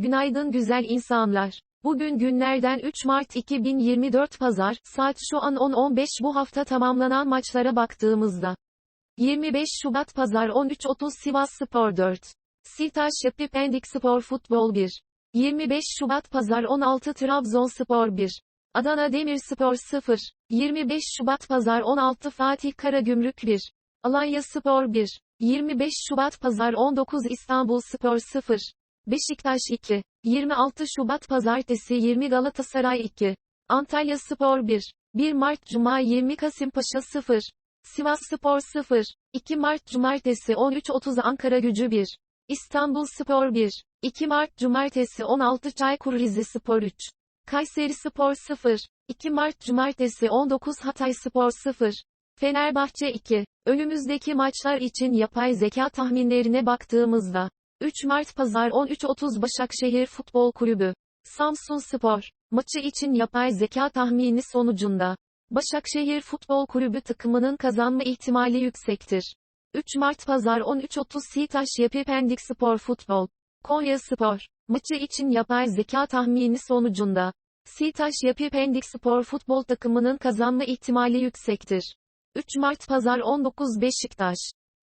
Günaydın güzel insanlar. Bugün günlerden 3 Mart 2024 Pazar, saat şu an 10.15 bu hafta tamamlanan maçlara baktığımızda. 25 Şubat Pazar 13.30 Sivas Spor 4. Sitaş Yapı Pendik Spor Futbol 1. 25 Şubat Pazar 16 Trabzonspor 1. Adana Demirspor 0. 25 Şubat Pazar 16 Fatih Karagümrük 1. Alanya Spor 1. 25 Şubat Pazar 19 İstanbul Spor 0. Beşiktaş 2. 26 Şubat Pazartesi 20 Galatasaray 2. Antalya Spor 1. 1 Mart Cuma 20 Kasımpaşa 0. Sivas Spor 0. 2 Mart Cumartesi 13.30 Ankara Gücü 1. İstanbul Spor 1. 2 Mart Cumartesi 16 Çaykur Rizespor 3. Kayseri Spor 0. 2 Mart Cumartesi 19 Hatay Spor 0. Fenerbahçe 2. Önümüzdeki maçlar için yapay zeka tahminlerine baktığımızda. 3 Mart Pazar 13.30 Başakşehir Futbol Kulübü. Samsun Spor. Maçı için yapay zeka tahmini sonucunda. Başakşehir Futbol Kulübü takımının kazanma ihtimali yüksektir. 3 Mart Pazar 13.30 Sitaş Yapı Pendik Spor Futbol. Konya Spor. Maçı için yapay zeka tahmini sonucunda. Sitaş Yapı Pendik Spor Futbol takımının kazanma ihtimali yüksektir. 3 Mart Pazar 19 Beşiktaş.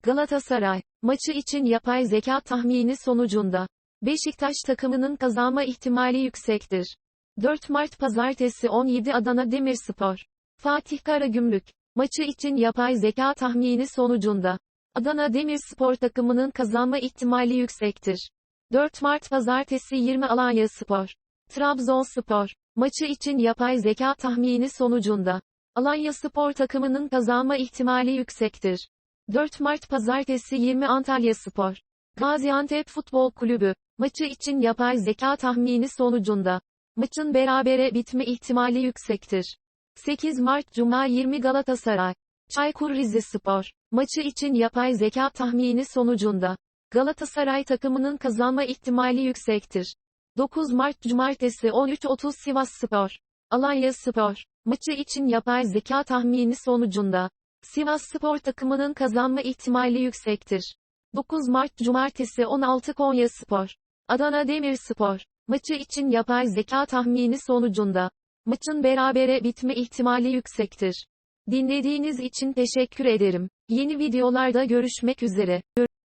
Galatasaray. Maçı için yapay zeka tahmini sonucunda. Beşiktaş takımının kazanma ihtimali yüksektir. 4 Mart Pazartesi 17 Adana Demirspor. Fatih Karagümrük. Maçı için yapay zeka tahmini sonucunda. Adana Demirspor takımının kazanma ihtimali yüksektir. 4 Mart Pazartesi 20 Alanya Spor. Trabzonspor. Maçı için yapay zeka tahmini sonucunda. Alanya Spor takımının kazanma ihtimali yüksektir. 4 Mart Pazartesi 20 Antalya Spor. Gaziantep Futbol Kulübü. Maçı için yapay zeka tahmini sonucunda. Maçın berabere bitme ihtimali yüksektir. 8 Mart Cuma 20 Galatasaray. Çaykur Rizespor. Maçı için yapay zeka tahmini sonucunda. Galatasaray takımının kazanma ihtimali yüksektir. 9 Mart Cumartesi 13.30 Sivas Spor. Alanya Spor. Maçı için yapay zeka tahmini sonucunda. Sivas Spor takımının kazanma ihtimali yüksektir. 9 Mart Cumartesi 16 Konya Spor. Adana Demirspor. Maçı için yapay zeka tahmini sonucunda. Maçın berabere bitme ihtimali yüksektir. Dinlediğiniz için teşekkür ederim. Yeni videolarda görüşmek üzere.